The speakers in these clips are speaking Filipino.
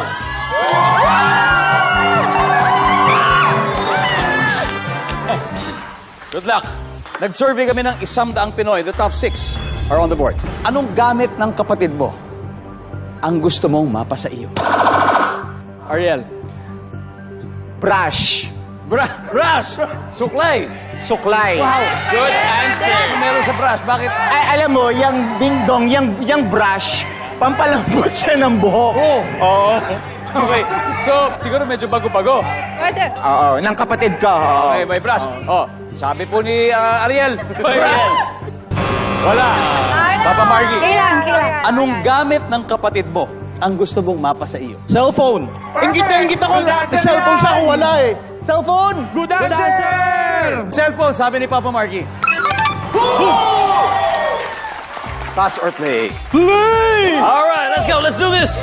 Good luck. Nag-survey kami ng isang daang Pinoy. The top six are on the board. Anong gamit ng kapatid mo ang gusto mong mapa sa iyo? Ariel. Brush. Bra brush! Suklay! Suklay. Wow! Good answer! Meron sa brush? Bakit? Ay, alam mo, yung ding-dong, yung, yung brush, pampalambot siya ng buhok. Oh. Oo. Okay. So, siguro medyo bago-bago. Pwede. Oo, ng kapatid ko. Oo. Okay, may brush. Oh, sabi po ni ah, Ariel. Yes. Wala. Papa Margie. Kailan, kailan? Anong gamit ng kapatid mo ang gusto mong mapa sa iyo? Cellphone. Ingit na ingit ako. Cellphone siya kung wala eh. Cellphone. Good answer! Cellphone, sabi ni Papa Margie. Pass or play? Play! Alright, let's go. Let's do this.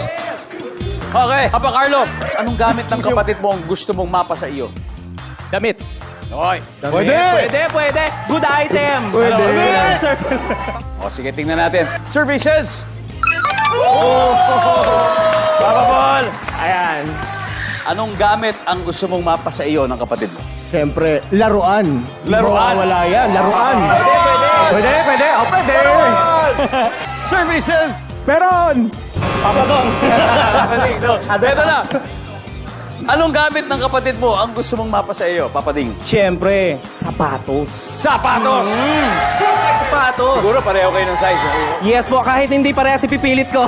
Okay, Papa Carlo, anong gamit ng kapatid mo ang gusto mong mapa sa iyo? Damit. Okay. Pwede. Pwede, pwede. Good item. Pwede. Good answer. O, sige, tingnan natin. Survey says... Papa Paul, Ayan. anong gamit ang gusto mong mapa sa iyo ng kapatid mo? Siyempre, laruan. Laruan. Wala yan. Laruan. Pwede, pwede. Pwede, pwede. O, pwede. Says... Meron. Papagong. Ito na. Anong gamit ng kapatid mo ang gusto mong mapa sa iyo, Papa Ding? Siyempre, sapatos. Sapatos! Sapatos. Siguro pareho kayo ng size. Okay, Yes po, kahit hindi parehas ipipilit ko.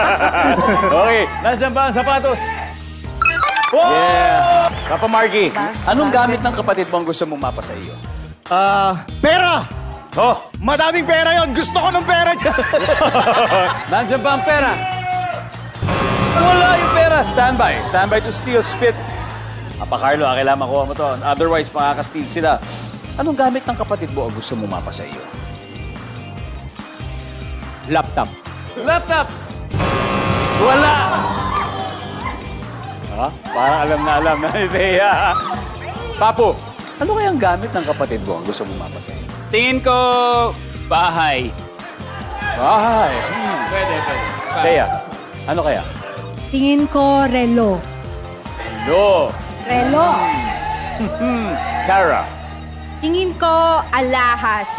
okay. nandiyan ba ang sapatos? Yeah. Papa Margie, anong gamit ng kapatid mo ang gusto mong mapa sa iyo? Ah, pera. Oh, Madaming pera yon. Gusto ko ng pera niya. nandiyan ba ang pera? Wala yung pera. Standby. Standby to steal spit. Papa Carlo, ah, kailangan makuha mo to. Otherwise, makaka-steal sila. Anong gamit ng kapatid mo ang gusto mong mapa sa iyo? Laptop. Laptop! Wala! Ha? Parang alam na alam na ni. Papo, ano kayang gamit ng kapatid mo ang gusto mong mapa sa iyo? Tingin ko, bahay. Bahay. Hmm. Pwede, pwede. Thea, ano kaya? Tingin ko, relo. Relo. Hmm. Tara. Tingin ko, alahas.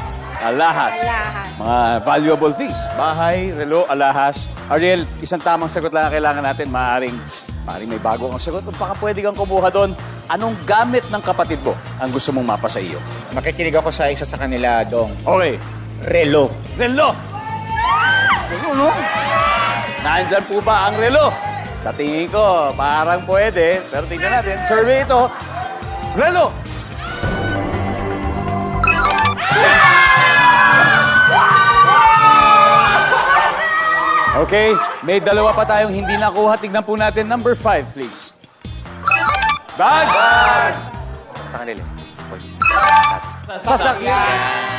Alahas. Alahas. Mga valuable things. Bahay, relo, alahas. Ariel, isang tamang sagot lang ang kailangan natin. Maaring, maaring may bago kang sagot. Baka pwede kang kumuha doon. Anong gamit ng kapatid mo ang gusto mong mapa sa iyo? Makikinig ako sa isa sa kanila, Dong. Okay. Relo. Relo! Ano? Nandyan po ba ang relo? Sa tingin ko, parang pwede. Pero tingnan natin. Survey ito. Relo! Okay, may dalawa pa tayong hindi nakuha. Tignan po natin. Number five, please. Bag! Bag! Sa kanila. Sasakyan!